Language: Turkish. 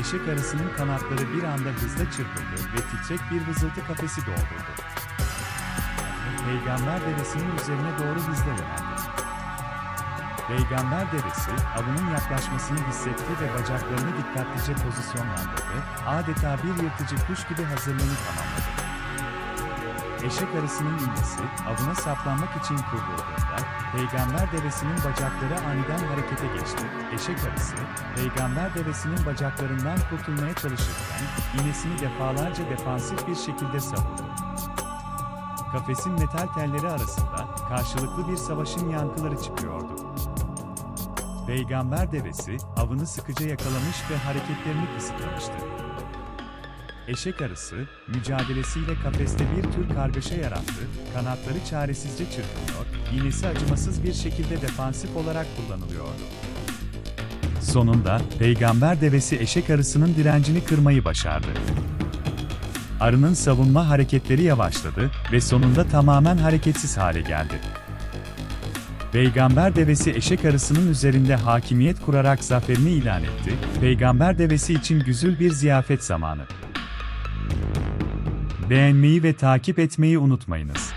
eşek arısının kanatları bir anda hızla çırpıldı ve titrek bir vızıltı kafesi doldurdu. Peygamber devesinin üzerine doğru hızla yöneldi. Peygamber devesi, avının yaklaşmasını hissetti ve bacaklarını dikkatlice pozisyonlandırdı, adeta bir yırtıcı kuş gibi hazırlığını tamamladı. Eşek arısının iğnesi, avına saplanmak için kıvrıldığında, peygamber devesinin bacakları aniden harekete geçti. Eşek arısı, peygamber devesinin bacaklarından kurtulmaya çalışırken, iğnesini defalarca defansif bir şekilde savurdu. Kafesin metal telleri arasında, karşılıklı bir savaşın yankıları çıkıyordu. Peygamber devesi, avını sıkıca yakalamış ve hareketlerini kısıtlamıştı. Eşek arısı, mücadelesiyle kafeste bir tür kargaşa yarattı, kanatları çaresizce çırpınıyor, iğnesi acımasız bir şekilde defansif olarak kullanılıyordu. Sonunda, peygamber devesi eşek arısının direncini kırmayı başardı. Arının savunma hareketleri yavaşladı ve sonunda tamamen hareketsiz hale geldi. Peygamber devesi eşek arısının üzerinde hakimiyet kurarak zaferini ilan etti. Peygamber devesi için güzül bir ziyafet zamanı. Beğenmeyi ve takip etmeyi unutmayınız.